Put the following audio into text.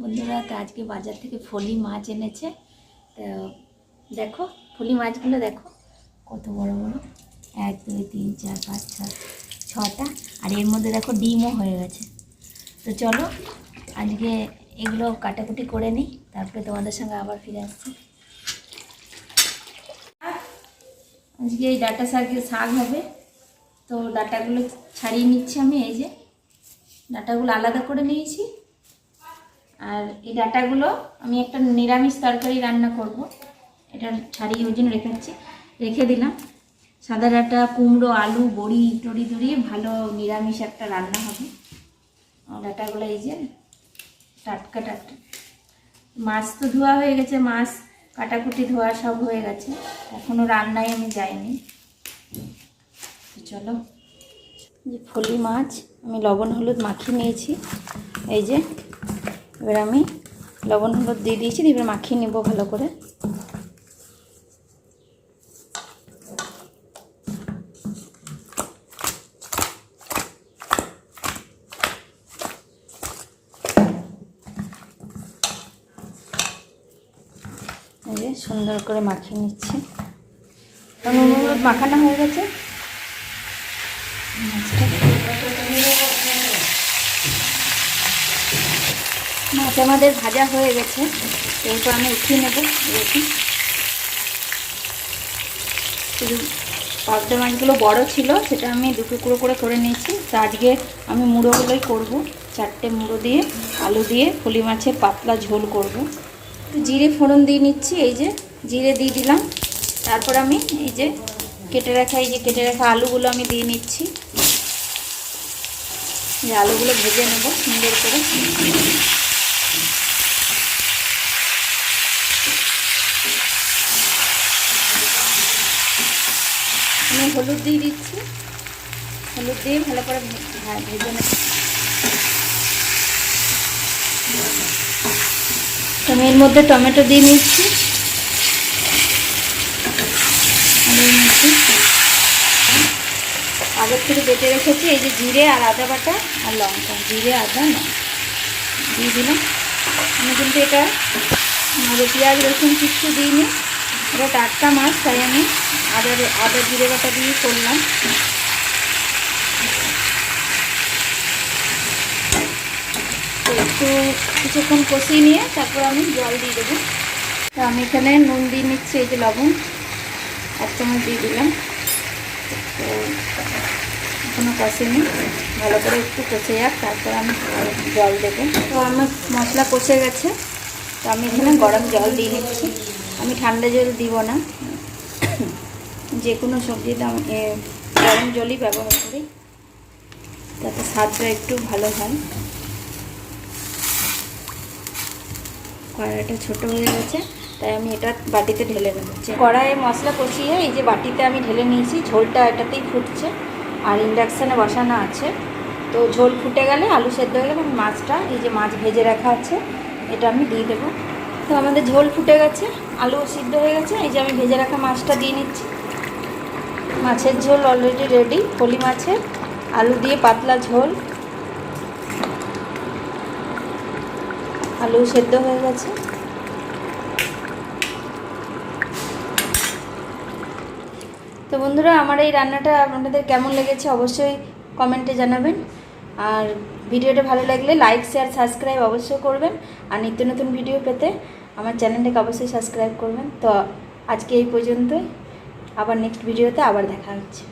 বন্ধুরা, তো আজকে বাজার থেকে ফলি মাছ এনেছে। তো দেখো, ফলি মাছগুলো দেখো, কত বড় বড়। এক, দুই, তিন, চার, পাঁচ, ছয় ছটা আর এর মধ্যে দেখো ডিমও হয়ে গেছে। তো চলো, আজকে এগুলো কাটাকুটি করে নিই, তারপরে তোমাদের সঙ্গে আবার ফিরে আসছি। আজকে এই ডাটা শাকের শাক হবে। তো ডাটাগুলো ছাড়িয়ে নিচ্ছি আমি, এই যে। ডাটাগুলো আলাদা করে নিয়েছি। আর এই ডাটাগুলো আমি একটা নিরামিষ তরকারি রান্না করব। এটা ছাড়িয়ে ওই জন্য রেখেছি। রেখে দিলাম। সাদা ডাটা, কুমড়ো, আলু, বড়ি টড়ি দিয়ে ভালো নিরামিষ একটা রান্না হবে। ডাটাগুলো এই যে টাটকা টাটকা। মাছ তো ধোয়া হয়ে গেছে, মাছ কাটাকুটি ধোয়া সব হয়ে গেছে। এখনও রান্নায় আমি যাইনি। চলো। যে ফলি মাছ, আমি লবণ, হলুদ মাখিয়ে নিয়েছি। এই যে এবার আমি লবণ হলুদ দিয়ে দিয়েছি এবার মাখিয়ে নেব ভালো করে। সুন্দর করে মাখিয়ে নিচ্ছি। মাখানো হয়ে গেছে। মাছ আমাদের ভাজা হয়ে গেছে, এরপর আমি উঠিয়ে নেব দেখি শুধু পাবদা মাছগুলো বড় ছিল, সেটা আমি দু টুকরো করে করে নিয়েছি। তো আজকে আমি মুড়োগুলোই করব, চারটে মুড়ো দিয়ে, আলু দিয়ে ফলি মাছের পাতলা ঝোল করব। একটু জিরে ফোড়ন দিয়ে নিচ্ছি, এই যে জিরে দিয়ে দিলাম। তারপর আমি এই যে কেটে রাখা, এই যে কেটে রাখা আলুগুলো আমি দিয়ে নিচ্ছি। এই আলুগুলো ভেজে নেব সুন্দর করে। আমি হলুদ দিয়ে দিচ্ছি। হলুদ দিয়ে ভালো করে ভেজে নেব। আমি এর মধ্যে টমেটো দিয়ে নিচ্ছি। আগের থেকে বেটে রেখেছি, এই যে জিরে আর আদা বাটা আর লঙ্কা। জিরে, আদা, লঙ্কা। দিয়ে দিলাম। আমি কিন্তু এটা পেঁয়াজ, রসুন, কিচ্ছু দিইনি। এটা টাটকা মাছ, তাই আমি আদা আদা জিরে বাটা দিয়ে করলাম। একটু কিছুক্ষণ কষিয়ে নিয়ে তারপর আমি জল দিয়ে দেবো। তো আমি এখানে নুন দিয়ে নিচ্ছি, এই যে লবণ। এক চামচ দিয়ে দিলাম। তো এখনও কষেনি। ভালো করে একটু কষে যাক, তারপর আমি জল দেবো। তো আমার মশলা কষে গেছে। তো আমি এখানে গরম জল দিয়ে নিচ্ছি। আমি ঠান্ডা জল দিব না। যে কোনো সবজিতে আমি এ, গরম জলই ব্যবহার করি। তাতে স্বাদটা একটু ভালো হয়। কড়াইটা ছোট হয়ে গেছে তাই আমি এটা বাটিতে ঢেলে নেব। কড়াইয়ে মশলা কষিয়ে এই যে বাটিতে আমি ঢেলে নিয়েছি ঝোলটা এটাতেই ফুটছে। আর ইন্ডাকশানে বসানো আছে। তো ঝোল ফুটে গেলে আলু সেদ্ধ হয়ে গেলে মাছটা এই যে মাছ ভেজে রাখা আছে এটা আমি দিয়ে দেবো। তো আমাদের ঝোল ফুটে গেছে আলু সিদ্ধ হয়ে গেছে। এই যে আমি ভেজে রাখা মাছটা দিয়ে নিচ্ছি। মাছের ঝোল অলরেডি রেডি পলি মাছের, আলু দিয়ে পাতলা ঝোল। আলু সেদ্ধ হয়ে গেছে। তো বন্ধুরা, আমার এই রান্নাটা আপনাদের কেমন লেগেছে অবশ্যই কমেন্টে জানাবেন। আর ভিডিওটা ভালো লাগলে লাইক শেয়ার সাবস্ক্রাইব অবশ্যই করবেন। আর নিত্য নতুন ভিডিও পেতে আমার চ্যানেলটাকে অবশ্যই সাবস্ক্রাইব করবেন। তো আজকে এই পর্যন্তই। আবার নেক্সট ভিডিওতে আবার দেখা হচ্ছে।